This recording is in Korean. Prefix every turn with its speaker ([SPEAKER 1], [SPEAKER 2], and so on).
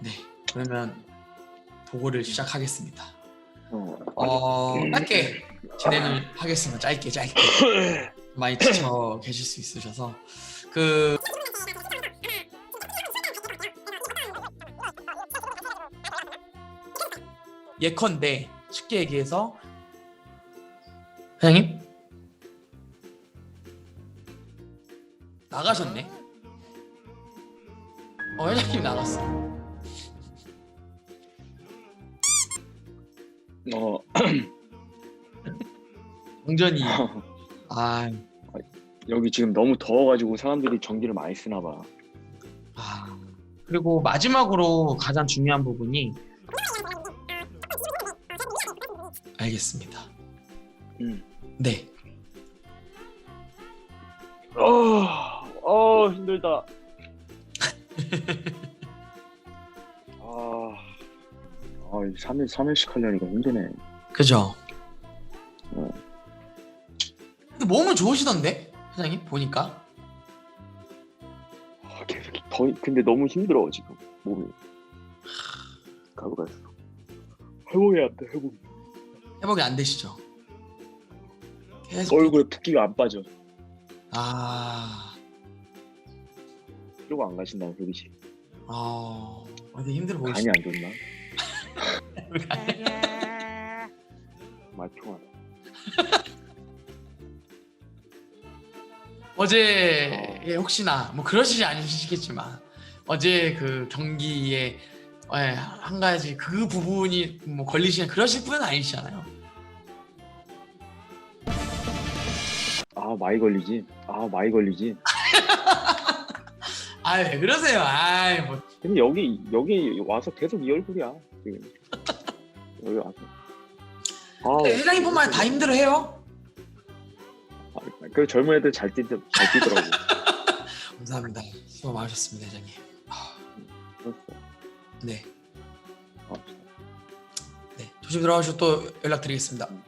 [SPEAKER 1] 네, 그러면 보고를 시작하겠습니다.
[SPEAKER 2] 어,
[SPEAKER 1] 어,
[SPEAKER 2] 음.
[SPEAKER 1] 짧게 진행을 하겠습니다. 짧게, 짧게. 많이 지쳐 계실 수 있으셔서 그 예컨대 쉽게 얘기해서 회장님 나가셨네. 어 회장님 나갔어.
[SPEAKER 2] 어,
[SPEAKER 1] 정전이 아,
[SPEAKER 2] 여기 지금 너무 더워가지고 사람들이 전기를 많이 쓰나 봐.
[SPEAKER 1] 아 그리고 마지막으로 가장 중요한 부분이 알겠습니다.
[SPEAKER 2] 음.
[SPEAKER 1] 네.
[SPEAKER 2] 어, 어 힘들다. 3일 3일씩 하려니까 힘드네.
[SPEAKER 1] 그죠?
[SPEAKER 2] 어.
[SPEAKER 1] 근데 몸은 좋으시던데? 회장님 보니까
[SPEAKER 2] 아, 계속 더 근데 너무 힘들어 지금 몸이. 가고 갔어. 회복해야 돼 회복.
[SPEAKER 1] 회복이 안 되시죠? 계속
[SPEAKER 2] 얼굴에 붓기가 안 빠져.
[SPEAKER 1] 아,
[SPEAKER 2] 이러고 안 가신다는 소리지.
[SPEAKER 1] 어, 어디 힘들어
[SPEAKER 2] 간이
[SPEAKER 1] 보이시죠?
[SPEAKER 2] 안 좋나? 말통하다.
[SPEAKER 1] 어제 예, 혹시나 뭐 그러시지 않으시겠지만 어제 그 경기에 예, 한 가지 그 부분이 뭐 걸리시는 그러실 분은 아니시잖아요.
[SPEAKER 2] 아 많이 걸리지. 아 많이 걸리지.
[SPEAKER 1] 아 왜 그러세요? 아이 뭐
[SPEAKER 2] 근데 여기 여기 와서 계속 이 얼굴이야 지금. 여기 와서. 아,
[SPEAKER 1] 회장님뿐만 다 힘들어해요.
[SPEAKER 2] 아, 그 젊은 애들 잘 뛰, 잘 뛰더라고.
[SPEAKER 1] 감사합니다. 수고 많으셨습니다, 회장님. 아. 네,
[SPEAKER 2] 아,
[SPEAKER 1] 네 조심 들어가시고 또 연락드리겠습니다.
[SPEAKER 2] 음.